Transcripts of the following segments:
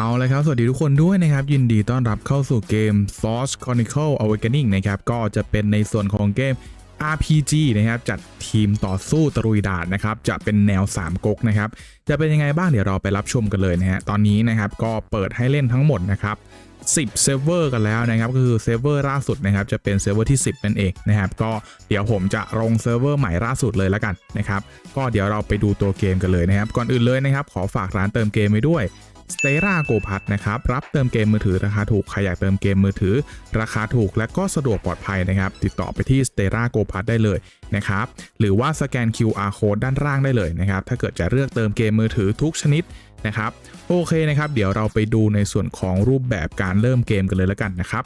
เอาเลยครับ สวัสดีทุกคนด้วยนะครับ ยินดีต้อนรับเข้าสู่เกม Force Chronicle Awakening นะครับ ก็จะเป็นในส่วนของเกม RPG นะครับ จัดทีมต่อสู้ตรุยดานนะครับ จะเป็นแนว 3ก๊กนะครับ จะเป็นยังไงบ้างเดี๋ยวเราไปรับชมกันเลยนะฮะ ตอนนี้นะครับก็เปิดให้เล่นทั้งหมดนะครับ 10เซิร์ฟเวอร์กันแล้วนะครับ ก็คือเซิร์ฟเวอร์ล่าสุดนะครับ จะเป็นเซิร์ฟเวอร์ที่ 10 นั่นเองนะครับ ก็เดี๋ยวผมจะลงเซิร์ฟเวอร์ใหม่ล่าสุดเลยแล้วกันนะครับ ก็เดี๋ยวเราไปดูตัวเกมกันเลยนะครับ ก่อนอื่นเลยนะครับ ขอฝากร้านเติมเกมไว้ด้วย s t e r a Go p a s นะครับรับเติมเกมมือถือราคาถูกใครอยากเติมเกมมือถือ ราคาถูกและก็สะดวกปลอดภัยนะครับ ติดต่อไปที่ s t e r a Go p a s ได้เลยนะครับหรือว่าสแกน QR code ด้านล่างได้เลยนะครับถ้าเกิดจะเลือกเติมเกมมือถือทุกชนิดนะครับโอเคนะครับ เดี๋ยวเราไปดูในส่วนของรูปแบบการเริ่มเกมกันเลยแล้วกันนะครับ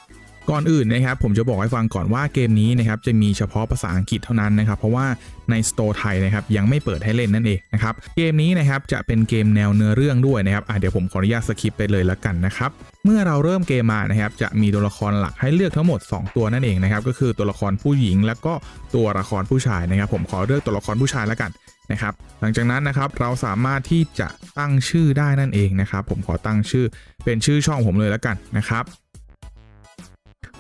ก่อนอื่นนะครับผมจะบอกให้ฟังก่อนว่าเกมนี้นะครับจะมีเฉพาะภาษาอังกฤษเท่านั้นนะครับเพราะว่าในสโตร์ไทยนะครับยังไม่เปิดให้เล่นนั่นเองนะครับเกมนี้นะครับจะเป็นเกมแนวเนื้อเรื่องด้วยนะครับเดี๋ยวผมขออนุญาตสคิปไปเลยแล้วกันนะครับเมื่อเราเริ่มเกมมานะครับจะมีตัวละครหลักให้เลือกทั้งหมด 2 ตัวนั่นเองนะครับก็คือตัวละครผู้หญิง แล้วก็ตัวละครผู้ชายนะครับ ผมขอเลือกตัวละครผู้ชายแล้วกันนะครับหลังจากนั้นนะครับเราสามารถที่จะตั้งชื่อได้นั่นเองนะครับผมขอตั้งชื่อเป็นชื่อช่องผมเลยแล้วกันนะครับ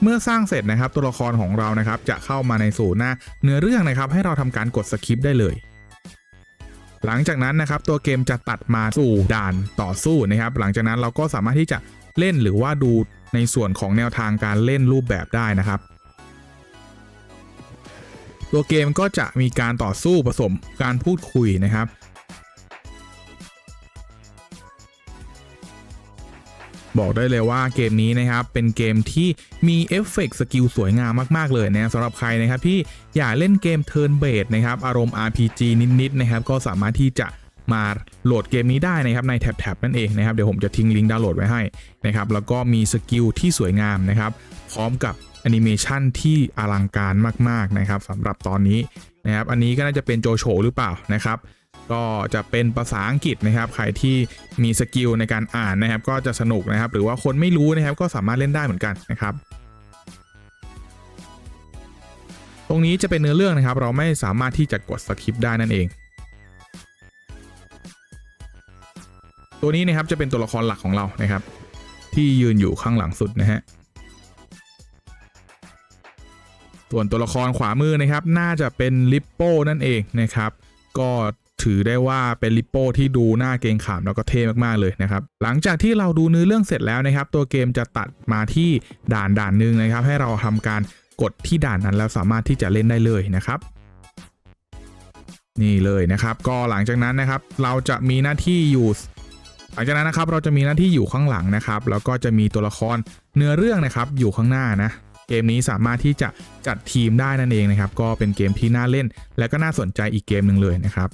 เมื่อสร้างเสร็จนะครับตัวละครของเรานะครับจะเข้ามาในสู่หน้าเนื้อเรื่องนะครับให้เราทำการกดสคริปได้เลยหลังจากนั้นนะครับตัวเกมจะตัดมาสู่ด่านต่อสู้นะครับ หลังจากนั้นเราก็สามารถที่จะเล่นหรือว่าดูในส่วนของแนวทางการเล่นรูปแบบได้นะครับ ตัวเกมก็จะมีการต่อสู้ผสมการพูดคุยนะครับ บอกได้เลยว่าเกมนี้นะครับเป็นเกมที่มีเอฟเฟกต์สกิลสวยงามมาก ๆ เลยนะสำหรับใครนะครับที่อยากเล่นเกมเทิร์นเบสนะครับอารมณ์ RPG นิด ๆ นะครับ ก็สามารถที่จะมาโหลดเกมนี้ได้นะครับในแท็บๆนั่นเองนะครับเดี๋ยวผมจะทิ้งลิงก์ดาวน์โหลดไว้ให้นะครับแล้วก็มีสกิลที่สวยงามนะครับพร้อมกับแอนิเมชันที่อลังการมาก ๆ นะครับสำหรับตอนนี้นะครับอันนี้ก็น่าจะเป็นโจโฉหรือเปล่านะครับ ก็จะเป็นภาษาอังกฤษนะครับ ใครที่มีสกิลในการอ่านนะครับ ก็จะสนุกนะครับ หรือว่าคนไม่รู้นะครับก็สามารถเล่นได้เหมือนกันนะครับตรงนี้จะเป็นเนื้อเรื่องนะครับ เราไม่สามารถที่จะกดสคริปต์ได้นั่นเอง ตัวนี้นะครับจะเป็นตัวละครหลักของเรานะครับ ที่ยืนอยู่ข้างหลังสุดนะฮะส่วนตัวละครขวามือนะครับ น่าจะเป็นลิปโป้นั่นเองนะครับ ก็ ถือได้ว่าเป็นลิปโป้ที่ดูน่าเกรงขามแล้วก็เท่มากๆเลยนะครับ หลังจากที่เราดูเนื้อเรื่องเสร็จแล้วนะครับ ตัวเกมจะตัดมาที่ด่านด่านหนึ่งนะครับ ให้เราทำการกดที่ด่านนั้นแล้วสามารถที่จะเล่นได้เลยนะครับนี่เลยนะครับก็หลังจากนั้นนะครับเราจะมีหน้าที่อยู่ หลังจากนั้นนะครับเราจะมีหน้าที่อยู่ข้างหลังนะครับ แล้วก็จะมีตัวละครเนื้อเรื่องนะครับอยู่ข้างหน้านะเกมนี้สามารถที่จะจัดทีมได้นั่นเองนะครับ ก็เป็นเกมที่น่าเล่น และก็น่าสนใจอีกเกมหนึ่งเลยนะครับ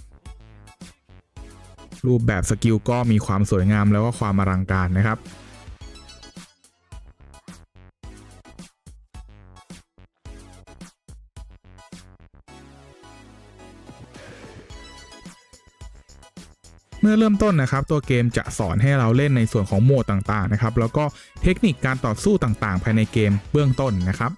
รูปแบบสกิลก็มีความสวยงามแล้วก็ความอลังการนะครับเมื่อเริ่มต้นนะครับ ตัวเกมจะสอนให้เราเล่นในส่วนของโหมดต่างๆนะครับ แล้วก็เทคนิคการต่อสู้ต่างๆ ภายในเกมเบื้องต้นนะครับ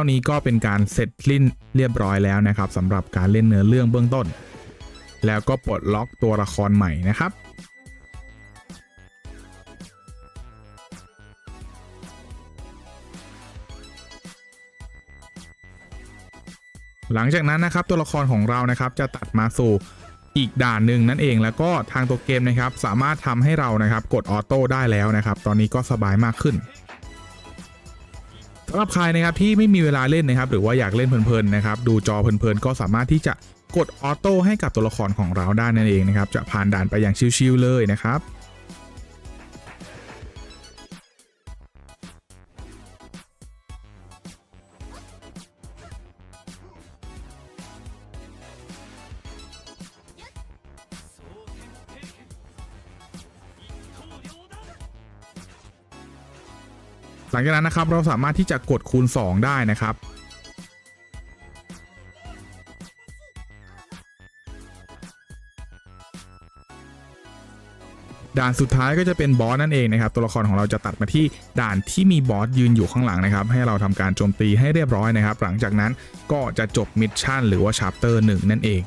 ท่านี้ก็เป็นการเสร็จสิ้นเรียบร้อยแล้วนะครับสำหรับการเล่นเนื้อเรื่องเบื้องต้น แล้วก็ปลดล็อกตัวละครใหม่นะครับหลังจากนั้นนะครับตัวละครของเรานะครับจะตัดมาสู่อีกด่านหนึ่งนั่นเองแล้วก็ทางตัวเกมนะครับสามารถทำให้เรานะครับกดออโต้ได้แล้วนะครับ ตอนนี้ก็สบายมากขึ้น สำหรับใครนะครับที่ไม่มีเวลาเล่นนะครับหรือว่าอยากเล่นเพลินๆนะครับดูจอเพลินๆก็สามารถที่จะกดออโต้ให้กับตัวละครของเราได้นั่นเองนะครับจะผ่านด่านไปอย่างชิวๆเลยนะครับ หลังจากนั้นนะครับเราสามารถที่จะกดคูณ 2 ได้นะครับ ด่านสุดท้ายก็จะเป็นบอสนั่นเองนะครับตัวละครของเราจะตัดมาที่ด่านที่มีบอสยืนอยู่ข้างหลังนะครับ ให้เราทำการโจมตีให้เรียบร้อยนะครับ หลังจากนั้นก็จะจบมิชชั่นหรือว่าชาร์เตอร์หนึ่งนั่นเอง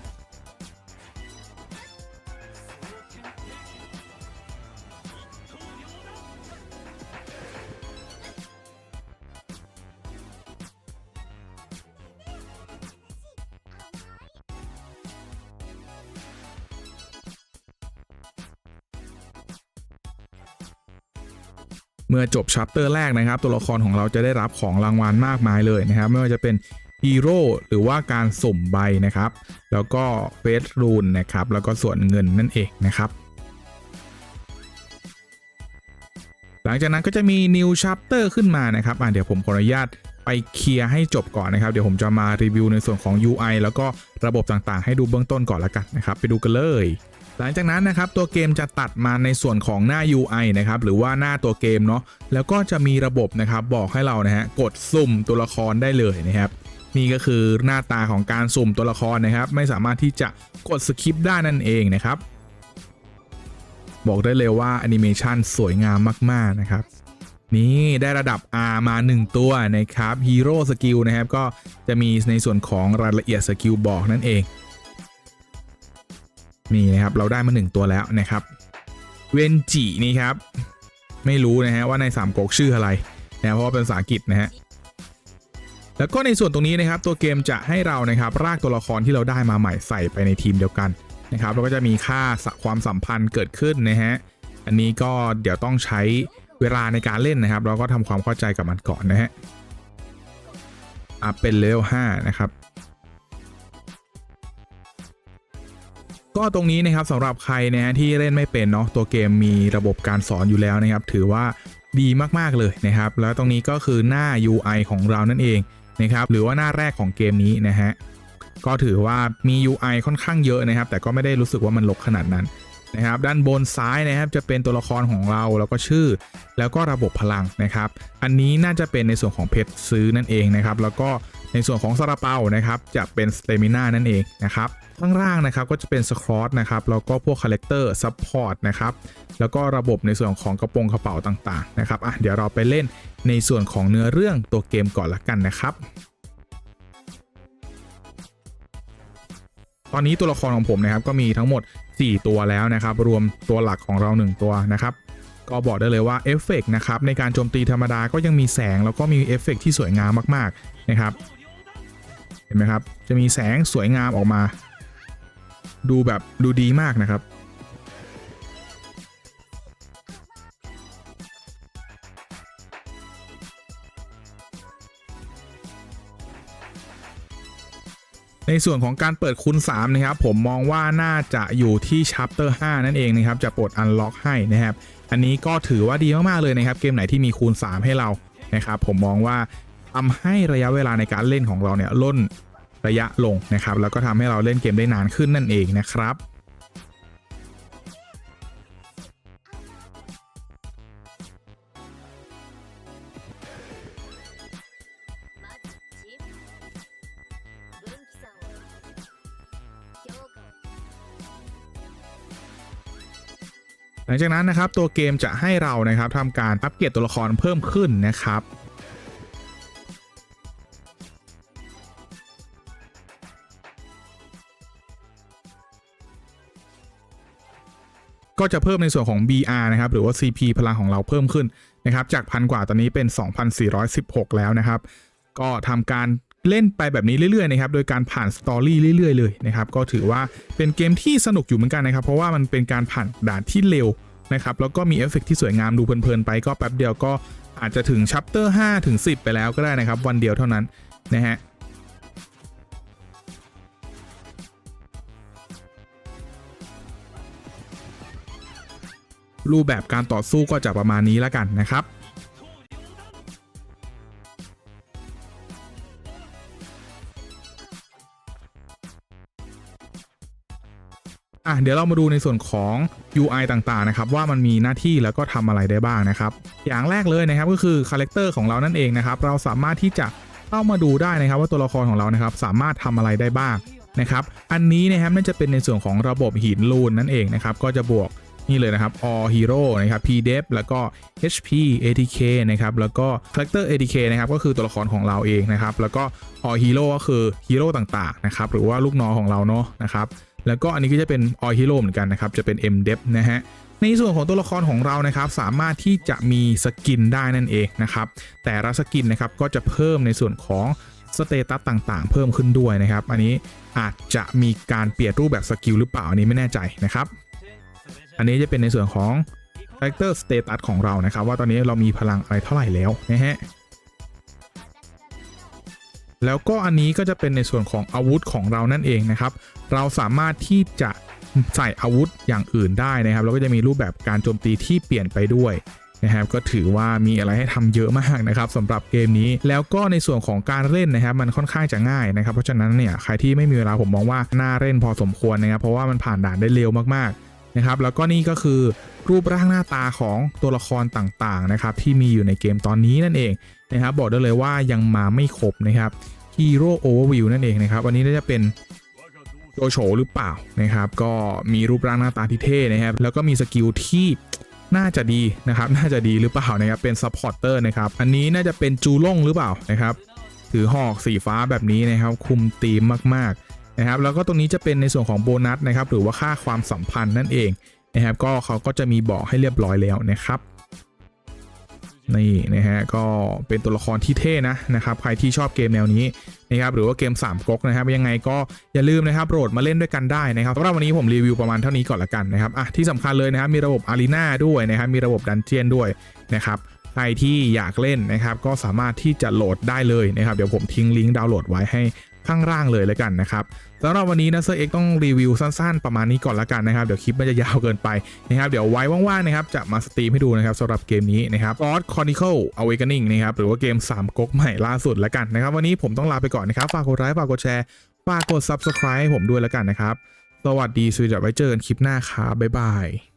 เมื่อจบชัปเตอร์แรกนะครับ ตัวละครของเราจะได้รับของรางวัลมากมายเลยนะครับ ไม่ว่าจะเป็นฮีโร่หรือว่าการสุ่มใบนะครับ แล้วก็เฟสรูนนะครับ แล้วก็ส่วนเงินนั่นเองนะครับ หลังจากนั้นก็จะมี new chapter ขึ้นมานะครับอะเดี๋ยวผมขออนุญาตไปเคลียร์ให้จบก่อนนะครับ เดี๋ยวผมจะมารีวิวในส่วนของ UI แล้วก็ระบบต่างๆ ให้ดูเบื้องต้นก่อนละกันนะครับ ไปดูกันเลย หลังจากนั้นนะครับตัวเกมจะตัดมาในส่วนของหน้า UI นะครับหรือว่าหน้าตัวเกมเนาะแล้วก็จะมีระบบนะครับบอกให้เรานะฮะกดสุ่มตัวละครได้เลยนะครับนี่ก็คือหน้าตาของการสุ่มตัวละครนะครับ ไม่สามารถที่จะกดสคิปได้นั่นเองนะครับ บอกได้เลยว่าแอนิเมชันสวยงามมาก ๆ นะครับ นี่ได้ระดับ R มา 1 ตัวนะครับฮีโร่สกิลนะครับ ก็จะมีในส่วนของรายละเอียดสกิลบอกนั่นเอง นี่นะครับเราได้มา 1 ตัวแล้วนะครับเวนจินี่ครับ ไม่รู้นะฮะว่าในสามก๊กชื่ออะไรนะเพราะว่าเป็นภาษาอังกฤษนะฮะแล้วก็ในส่วนตรงนี้นะครับ ตัวเกมจะให้เรานะครับรากตัวละครที่เราได้มาใหม่ใส่ไปในทีมเดียวกันนะครับแล้วก็จะมีค่าความสัมพันธ์เกิดขึ้นนะฮะอันนี้ก็เดี๋ยวต้องใช้เวลาในการเล่นนะครับ เราก็ทำความเข้าใจกับมันก่อนนะฮะอะเป็นเลเวล5นะครับ ก็ตรงนี้นะครับสำหรับใครนะฮะที่เล่นไม่เป็นเนาะตัวเกมมีระบบการสอนอยู่แล้วนะครับ ถือว่าดีมากๆเลยนะครับ แล้วตรงนี้ก็คือหน้า UI ของเรานั่นเองนะครับหรือว่าหน้าแรกของเกมนี้นะฮะก็ถือว่ามี UI ค่อนข้างเยอะนะครับ แต่ก็ไม่ได้รู้สึกว่ามันลกขนาดนั้น นะครับ ด้านบนซ้ายนะครับจะเป็นตัวละครของเราแล้วก็ชื่อ แล้วก็ระบบพลังนะครับ อันนี้น่าจะเป็นในส่วนของเพชรซื้อนั่นเองนะครับ แล้วก็ในส่วนของซาลาเปานะครับจะเป็นสเตมิน่านั่นเองนะครับข้างล่างนะครับก็จะเป็นสครอตนะครับแล้วก็พวกคาแรคเตอร์ซัพพอร์ตนะครับแล้วก็ระบบในส่วนของกระโปรงกระเป๋าต่างๆนะครับอะเดี๋ยวเราไปเล่นในส่วนของเนื้อเรื่องตัวเกมก่อนละกันนะครับ ตอนนี้ตัวละครของผมนะครับก็มีทั้งหมด 4 ตัวแล้วนะครับ รวมตัวหลักของเรา 1 ตัวนะครับก็บอกได้เลยว่าเอฟเฟกนะครับในการโจมตีธรรมดาก็ยังมีแสงแล้วก็มีเอฟเฟกที่สวยงามมากๆนะครับ เห็นไหมครับ จะมีแสงสวยงามออกมา ดูแบบดูดีมากนะครับ ในส่วนของการเปิดคูณ3นะครับผมมองว่าน่าจะอยู่ที่ชัปเตอร์5นั่นเองนะครับจะปลดอันล็อกให้นะครับอันนี้ก็ถือว่าดีมาก ๆ เลยนะครับ เกมไหนที่มีคูณ 3 ให้เรานะครับผมมองว่าทำให้ระยะเวลาในการเล่นของเราเนี่ยล่นระยะลงนะครับแล้วก็ทำให้เราเล่นเกมได้นานขึ้นนั่นเองนะครับ ลังจากนั้นนะครับตัวเกมจะให้เรานะครับทำการอัปเกรดตัวละครเพิ่มขึ้นนะครับก็จะเพิ่มในส่วนของ BR นะครับ หรือว่า CP พลังของเราเพิ่มขึ้นนะครับ จากพันกว่าตอนนี้เป็น 2,416 แล้วนะครับ ก็ทำการ เล่นไปแบบนี้เรื่อยๆนะครับโดยการผ่านสตอรี่เรื่อยๆเลยนะครับก็ถือว่าเป็นเกมที่สนุกอยู่เหมือนกันนะครับเพราะว่ามันเป็นการผ่านด่านที่เร็วนะครับแล้วก็มีเอฟเฟกต์ที่สวยงามดูเพลินๆไปก็แป๊บเดียวก็อาจจะถึงชัปเตอร์5ถึง10 ไปแล้วก็ได้นะครับ วันเดียวเท่านั้นนะฮะรูปแบบการต่อสู้ก็จะประมาณนี้แล้วกันนะครับ อะเดี๋ยวเรามาดูในส่วนของ UI ต่างๆนะครับว่ามันมีหน้าที่แล้วก็ทำอะไรได้บ้างนะครับ อย่างแรกเลยนะครับก็คือคาแรคเตอร์ของเรานั่นเองนะครับ เราสามารถที่จะเข้ามาดูได้นะครับ ว่าตัวละครของเรานะครับ สามารถทำอะไรได้บ้างนะครับ อันนี้นะครับน่าจะเป็นในส่วนของระบบหินลูนนั่นเองนะครับ ก็จะบวกนี่เลยนะครับ all hero นะครับ pdef แล้วก็ hp atk นะครับ แล้วก็ character atk นะครับ ก็คือตัวละครของเราเองนะครับ แล้วก็ all hero ก็คือฮีโร่ต่างๆ นะครับ หรือว่าลูกน้องของเราเนาะนะครับ แล้วก็อันนี้ก็จะเป็น all hero เหมือนกันนะครับ จะเป็น mdef นะฮะ ในส่วนของตัวละครของเรานะครับ สามารถที่จะมีสกินได้นั่นเองนะครับ แต่ละสกินนะครับก็จะเพิ่มในส่วนของสเตตัสต่างๆ เพิ่มขึ้นด้วยนะครับ อันนี้อาจจะมีการเปลี่ยนรูปแบบสกิลหรือเปล่าอันนี้ไม่แน่ใจนะครับ อันนี้จะเป็นในส่วนของ character status ของเรานะครับ ว่าตอนนี้เรามีพลังอะไรเท่าไหร่แล้วนะฮะ แล้วก็อันนี้ก็จะเป็นในส่วนของอาวุธของเรานั่นเองนะครับ เราสามารถที่จะใส่อาวุธอย่างอื่นได้นะครับแล้วก็จะมีรูปแบบการโจมตีที่เปลี่ยนไปด้วยนะครับก็ถือว่ามีอะไรให้ทำเยอะมากนะครับสำหรับเกมนี้แล้วก็ในส่วนของการเล่นนะครับมันค่อนข้างจะง่ายนะครับ เพราะฉะนั้นเนี่ยใครที่ไม่มีเวลาผมมองว่าน่าเล่นพอสมควรนะครับ เพราะว่ามันผ่านด่านได้เร็วมากๆนะครับแล้วก็นี่ก็คือรูปร่างหน้าตาของตัวละครต่างๆนะครับที่มีอยู่ในเกมตอนนี้นั่นเอง นะครับ บอกได้เลยว่ายังมาไม่ครบนะครับ Hero Overview นั่นเองนะครับ วันนี้น่าจะเป็นโจโฉหรือเปล่านะครับ ก็มีรูปร่างหน้าตาที่เท่นะครับ แล้วก็มีสกิลที่น่าจะดีนะครับ น่าจะดีหรือเปล่านะครับ เป็นซัพพอร์เตอร์นะครับ อันนี้น่าจะเป็นจูล่งหรือเปล่านะครับ ถือหอกสีฟ้าแบบนี้นะครับ คุมธีมมากๆนะครับ แล้วก็ตรงนี้จะเป็นในส่วนของโบนัสนะครับ หรือว่าค่าความสัมพันธ์นั่นเองนะครับ ก็เขาก็จะมีบอกให้เรียบร้อยแล้วนะครับ นี่นะฮะก็เป็นตัวละครที่เท่นะนะครับใครที่ชอบเกมแนวนี้นะครับหรือว่าเกม3ก๊กนะครับยังไงก็อย่าลืมนะครับโหลดมาเล่นด้วยกันได้นะครับสำหรับวันนี้ผมรีวิวประมาณเท่านี้ก่อนละกันนะครับอะที่สำคัญเลยนะครับมีระบบอารีนาด้วยนะครับมีระบบดันเจียนด้วยนะครับใครที่อยากเล่นนะครับก็สามารถที่จะโหลดได้เลยนะครับเดี๋ยวผมทิ้งลิงก์ดาวน์โหลดไว้ให้ ข้างล่างเลยแล้วกันนะครับสำหรับวันนี้นะเซอร์เอ็กต้องรีวิวสั้นๆ ประมาณนี้ก่อนละกันนะครับ เดี๋ยวคลิปมันจะยาวเกินไปนะครับ เดี๋ยวไว้ว่างๆนะครับจะมาสตรีมให้ดูนะครับสำหรับเกมนี้นะครับ God Chronicle Awakening นะครับหรือว่าเกม 3ก๊กใหม่ล่าสุดล้วกันนะครับ วันนี้ผมต้องลาไปก่อนนะครับ ฝากกดไลค์ฝากกดแชร์ฝากกด Subscribe ให้ผมด้วยล้วกันนะครับสวัสดีสวัสดีไว้เจอกันคลิปหน้าครับบ๊ายบาย